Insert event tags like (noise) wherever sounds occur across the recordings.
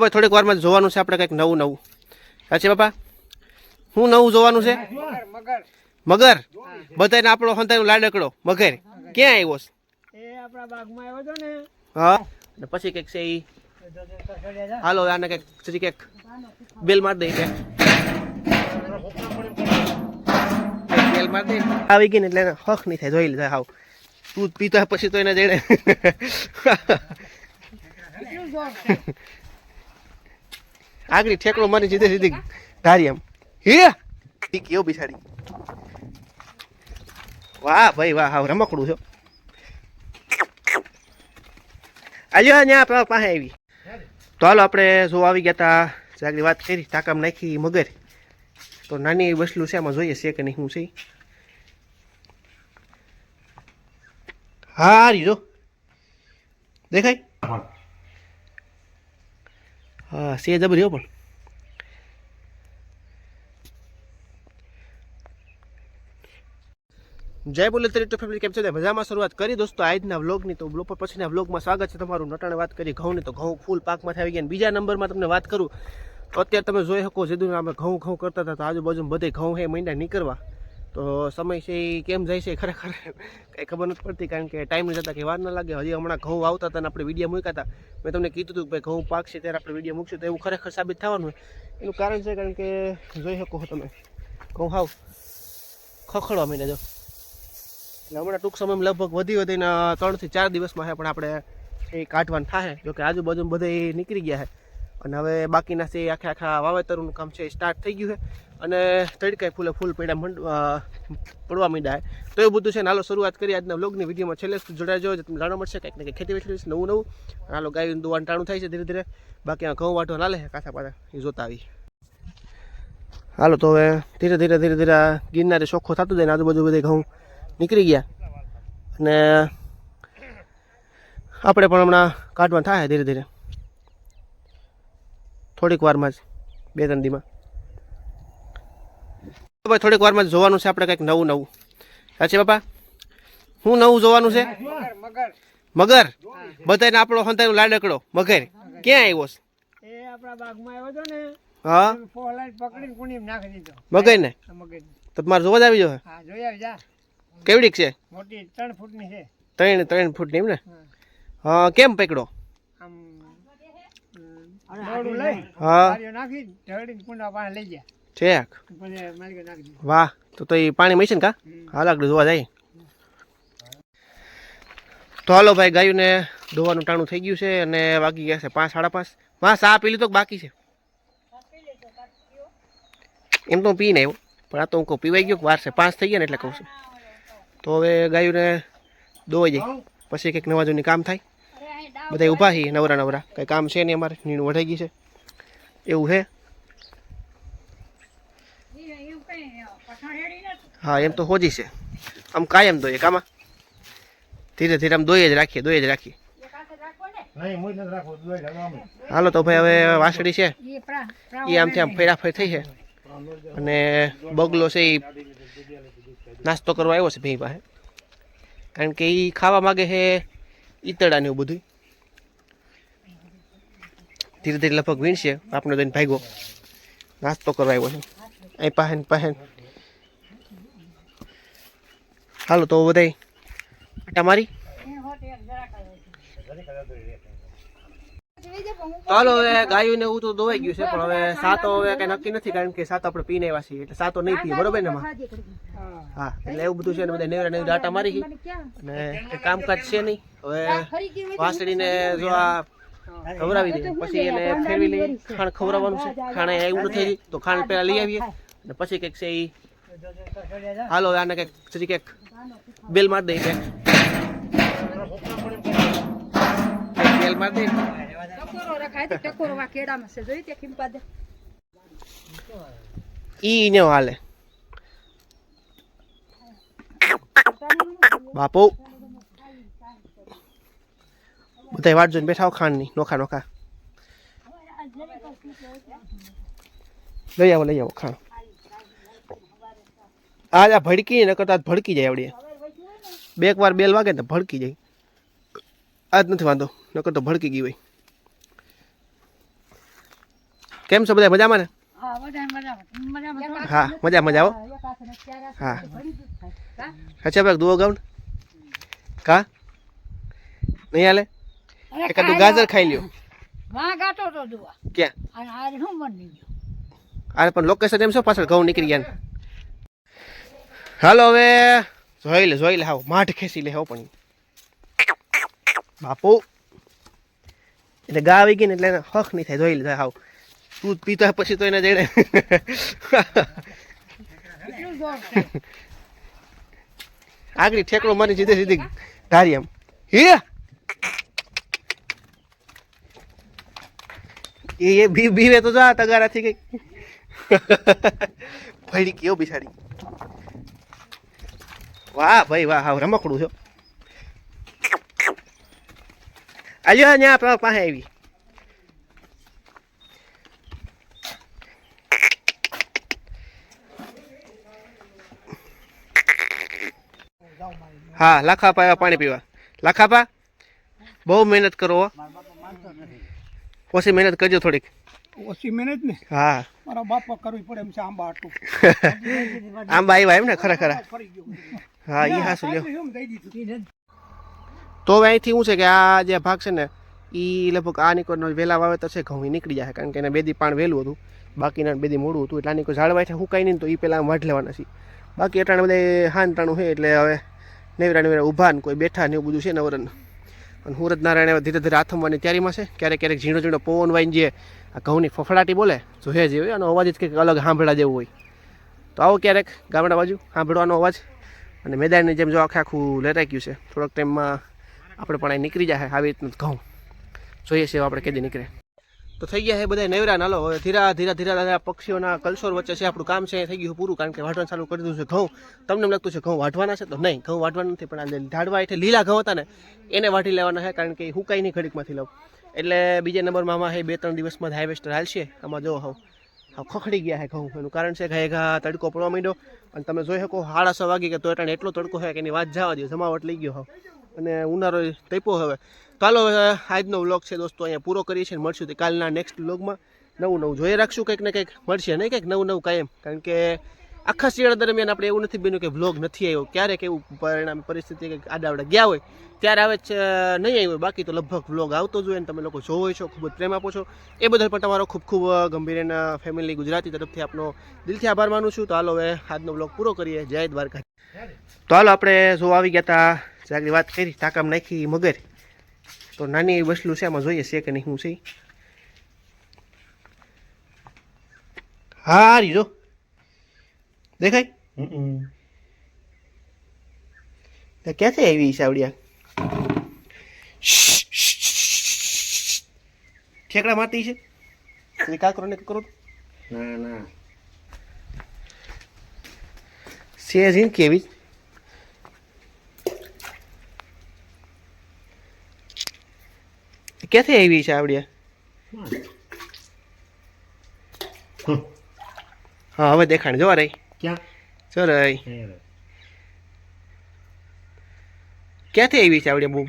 ભાઈ થોડીક વારમાં જોવાનું છે આપણે કંઈક નવું નવું. સાચી બાપા? શું નવું જોવાનું છે? મગર. બધાને આપણો સંતાનો લાડકડો. મગર. ક્યાં આવ્યો છે? એ આપણા બાગમાં આવ્યો હતો ને. હા. પછી કંઈક છે એ હાલો આને કંઈક પછી કંઈક બેલ માર દઈ બેલ માર દઈ આવી ગઈ ને એટલે હખ હક નહીં થાય જોઈ લીધા હાવ. તું પીતો પછી તો એને જઈને (laughs) (laughs) આગળ ઠેકડો મારી સીધે સીધી ધારી એમ હે? ઠીક એવો બિસાડી. વાહ ભાઈ વાહ હા રમકડું છે. આજો ન્યા આપણા પાસે આવી. તો હાલો આપણે જો આવી ગયા હતા જાગરી વાત કરી તાકામ નાખી મગર. તો નાની વસલું છે આમાં જોઈએ છે કે નહીં હું છે. હા હારી જો. દેખાય? હા. સે જબરી હો પણ. જય બોલે તરી ફેમિલી કેમ છે? મજામાં શરૂઆત કરી દોસ્તો આજના વ્લોગની. તો બ્લોગ પછીના વ્લોગમાં સ્વાગત છે તમારું નટાણે વાત કરી ઘઉંની. તો ઘઉં ફૂલ પાકમાંથી આવી ગયા બીજા નંબરમાં તમને વાત કરું. તો અત્યારે તમે જોઈ શકો જેદું અમે ઘઉં ઘઉં કરતા હતા. તો આજુબાજુ બધે ઘઉં હે મહિના નીકળવા. તો સમય છે એ કેમ જાય છે ખરેખર? કંઈ ખબર નથી પડતી કારણ કે ટાઈમ જતા કે વાર ના લાગે. હજી હમણાં ઘઉં આવતા હતા અને આપણે વીડિયો મૂક્યા હતા. મેં તમને કીધું હતું કે ઘઉં પાકશે ત્યારે આપણે વીડિયો મૂકશું. તો એવું ખરેખર સાબિત થવાનું એનું કારણ છે કારણ કે જોઈ શકો તમે. ઘઉં હાવ ખખડવા માંડ્યા જો. એટલે હમણાં ટૂંક સમયમાં લગભગ વધી વધીને ત્રણથી ચાર દિવસમાં છે પણ આપણે એ કાઢવાનું થાય જોકે આજુબાજુ બધે નીકળી ગયા છે અને હવે બાકીના છે આખે આખા વાવેતરનું કામ છે એ સ્ટાર્ટ થઈ ગયું છે અને તડકાય ફૂલે ફૂલ પડ્યા મંડ પડવા માંડ્યા તો એ બધું છે હાલો શરૂઆત કરી આજના વ્લોગની વિડીયોમાં. છેલ્લે જોડાજો તમને જાણવા મળશે કંઈક ને કંઈક ખેતી વેચી નવું નવું. હાલો ગાયું દુવાનું ટાણું થાય છે ધીરે ધીરે. બાકી આ ઘઉં વાટો નાલે છે પાસે એ જોતા આવી. હાલો તો હવે ધીરે ધીરે ધીરે ધીરે ગિરનારે ચોખ્ખો થતું જાય ને, આજુબાજુ બધે ઘઉં નીકળી ગયા. અને આપણે પણ હમણાં કાઢવા થાય ધીરે ધીરે. થોડીક વારમાં જ બે ત્રણ દીમાં. ભાઈ થોડીક વારમાં જ જોવાનું છે આપણે કંઈક નવું નવું. સાચી બાપા? શું નવું જોવાનું છે? મગર. બધાને આપણો સંતાનો લાડકડો. મગર. ક્યાં આવ્યો છે? એ આપણા બાગમાં આવ્યો હતો ને હા? પકડીને નાખી દીધો. મગર ને તો તમારે જોવા જ આવી જો હા જોઈ આવી જા. કેવડીક છે? મોટી ત્રણ ફૂટની છે. ત્રણ ત્રણ ફૂટની એમ ને? હા. કેમ પકડો? ગયા. વાહ તો તો એ પાણી મળશે ને કા? હમ. હાલ આગળ જાય. તો હાલો ભાઈ ગાયુંને ધોવાનું ટાણું થઈ ગયું છે અને વાગી ગયા છે પાંચ સાડા પાંચ. હા સા પી લીધો બાકી છે? એમ તો પી પી નહીં પણ આ તો હું કહું પીવાઈ ગયો વાર છે? પાંચ થઈ ગયા ને એટલે કહું છું. તો હવે ગાયુંને ધોવાઈ જાય. પછી કંઈક નવા જૂની કામ થાય. બધા ઊભા છીએ નવરા નવરા. કંઈ કામ છે નહીં અમારે? નીણું વઢાઈ ગઈ છે. એવું છે હા એમ તો હોજી છે. આમ કાયમ દોઈએ કામાં. ધીરે ધીરે આમ દોઈએ જ રાખીએ દોઈએ જ રાખીએ. હાલો તો ભાઈ હવે વાસળી છે. એ આમથી આમ ફેરાફેર થઈ છે. અને બગલો છે એ નાસ્તો કરવા આવ્યો છે ભાઈ પાસે. કારણ કે એ ખાવા માગે છે ઈતડા ને એવું બધું ધીરે ધીરે લગભગ વીણશે આપનો દઈને ભાગ્યો. નાસ્તો કરવા આવ્યો છે. અહીં પાહેન પાહેન હાલો તો બધાય, આટા મારી. હાલો હવે ગાયું ને એવું તો દોવાઈ ગયું છે, પણ હવે સાતો હવે કઈ નક્કી નથી, કારણ કે સાતો આપણે પીને આવ્યા છીએ, એટલે સાતો નહીં પીએ, બરોબર ને હા, એટલે એવું બધું છે ને, બધા નેવરા નેવરા આટા મારી અને કામકાજ છે નહીં, હવે વાસળીને જો આ ખવડાવી દઈએ, પછી એને ફેરવી લઈએ, ખાણ ખવડાવવાનું છે, ખાણે એવું નથી, તો ખાણ પેલા લઈ આવીએ, અને પછી કંઈક છે એ હાલો આને કંઈક પછી કંઈક બેલ માર દઈએ, કંઈક. બેલ માર દઈએ. ટકોરો રખાય તો ટકોરો વા કેડામાં છે. જોઈ તે ખીંપા દે ઈ ને હાલે. બાપુ. બધા વાટ જોઈને બેઠા ખાંડની. નોખા નોખા. લઈ આવો લઈ આવો ખાણ આજ આ ભડકી ન કરતા ભડકી જાય આવડે. બે એક વાર બેલ વાગે ને તો ભડકી જાય. આજ નથી વાંધો. નકર તો ભડકી ગઈ હોય. કેમ છો બધા? મજામાં ને? હા મજા મજા આવો હા અચ્છા ભાઈ દુઓ ગાઉન. કા? નહીં હાલે? તું ગાજર ખાઈ લ્યો. ક્યાં? આ પણ લોકેશન એમ છો પાછળ ઘઉં નીકળી ગયા હાલો હવે જોઈ લે જોઈ લે હાવ માઠ ખેંચી લે હો પણ. બાપુ. એટલે ગા આવી ગઈ ને એટલે હક નહીં થાય જોઈ લે હાવ. દૂધ પીતા પછી તો એને છે આગળ ઠેકડો મારી સીધે સીધી ધારી આમ. હે એ એ બી બીવે તો જા, તગારાથી કઈ. ફળી કેવો બિસાડી. વાહ ભાઈ, વાહ હા રમકડું છો. આલ્યો ન્યા પાસે આવી. હા લાખાપા આવ્યા પાણી પીવા. લાખાપા બહુ મહેનત કરો હો. ઓછી મહેનત કરજો થોડીક. ઓછી મહેનત ને? હા. મારા બાપા કરવી પડે એમ છે આંબા આટલું. (laughs) આંબા આવ્યા એમ ને ખરા ખરા. હા એ દઈ દીધું. તો હવે અહીંથી શું છે કે આ જે ભાગ છે ને એ લગભગ આ નીકળનો વહેલા વાવેતર છે ઘઉં નીકળી જાય કારણ કે એને બેદી પાણ વહેલું હતું. બાકીના બેદી મોડું હતું એટલે આની કોઈ ઝાડવા છે હુકાઈ નહીં ને તો એ પહેલાં વાઢ લેવાના છે બાકી અટાણે બધા હાન ટાણું છે એટલે હવે નેવરા નેવરા ઊભા ને કોઈ બેઠા ને એવું બધું છે નવરન અને હુરત નારાયણ ધીરે ધીરે આથમવાની તૈયારીમાં છે. ક્યારેક ક્યારેક ઝીણો ઝીણો પવન વાઈને જે આ ઘઉંની ફફડાટી બોલે જોયા જે હોય અને અવાજ જ કંઈક અલગ સાંભળા જેવું હોય. તો આવો ક્યારેક ગામડા બાજુ સાંભળવાનો અવાજ. અને મેદાનની જેમ જો આખે આખું ગયું છે. થોડોક ટાઈમમાં આપણે પણ અહીં નીકળી જાય, આવી રીતનું ઘઉં. જોઈએ છે આપણે કેદી નીકળે. તો થઈ ગયા છે બધા નવરા નાલો. હવે ધીરા ધીરા ધીરા ધીરા પક્ષીઓના કલ્ચર વચ્ચે છે, આપણું કામ છે, થઈ ગયું પૂરું, કારણ કે વાટવાનું ચાલુ કરી દીધું છે ઘઉં. તમને એમ લાગતું છે ઘઉં વાટવાના છે? તો નહીં, ઘઉં વાટવાના નથી, પણ આ ઢાળવા એટલે લીલા ઘઉં હતા ને, એને વાટી લેવાના છે, કારણ કે હું હુકાઈ નહીં ઘડીકમાંથી લઉં. એટલે બીજા નંબરમાં આમાં બે ત્રણ દિવસમાં હાઈવેસ્ટર હાલશે. આમાં જો હવે ખખડી ગયા છે ઘઉં. એનું કારણ છે ઘાય ઘા તડકો પડવા માંડ્યો, અને તમે જોઈ શકો સાડા છ કે તો એટલે એટલો તડકો છે કે એની વાત જવા દો જમાવટ લઈ ગયો હવે. અને ઉનાળો તપ્યો હવે. ચાલો આજનો વ્લોગ છે દોસ્તો, અહીંયા પૂરો કરીએ છીએ મળશું તે કાલના નેક્સ્ટ વ્લોગમાં. નવું નવું જોઈ રાખશું, કંઈક ને કંઈક મળશે, નહીં કંઈક નવું નવું કાયમ. કારણ કે આખા શિયાળા દરમિયાન આપણે એવું નથી બન્યું કે વ્લોગ નથી આવ્યો. ક્યારેક એવું પરિણામ, પરિસ્થિતિ કંઈક આડાવડા ગયા હોય, ત્યારે આવે છે નહીં આવ્યો બાકી તો લગભગ વ્લોગ આવતો જ હોય અને તમે લોકો જોવો છો, ખૂબ જ પ્રેમ આપો છો. એ બદલ પણ તમારો ખૂબ ખૂબ ગંભીર એના ફેમિલી ગુજરાતી તરફથી આપનો દિલથી આભાર માનું છું. તો હાલો હવે આજનો વ્લોગ પૂરો કરીએ. જય દ્વારકા તો હાલો આપણે જો આવી ગયા હતા આગળ વાત કરી તાકામ નાખી મગર. તો નાની એવી વસલું છે એમાં જોઈએ છે કે નહીં હું છે હા હારી જો. દેખાય? ક્યાંથી આવી છે આવડિયા ઠેકડા મારતી છે? કાકરો ને કરો ના ના. છે જીન કેવી ક્યાંથી આવી છે આવડિયા હા હવે દેખાણ જો રહી. ક્યાં? જો રહી. ક્યાંથી આવી છે આવડિયા બૂમ?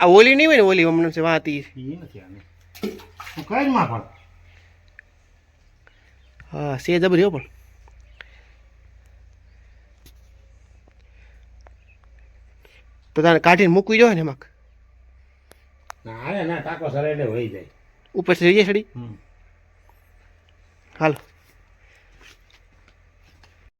આ ઓલી નહીં હોય ને ઓલી હમણાં છે વાતી હા સે જબરી હો પણ. તો તારે કાઢીને મૂકવી જોઈએ ને એમાં. ના અરે ના ટાંકો સરે એટલે વહી જાય. ઉપરથી સરી છડી. સડી હાલો.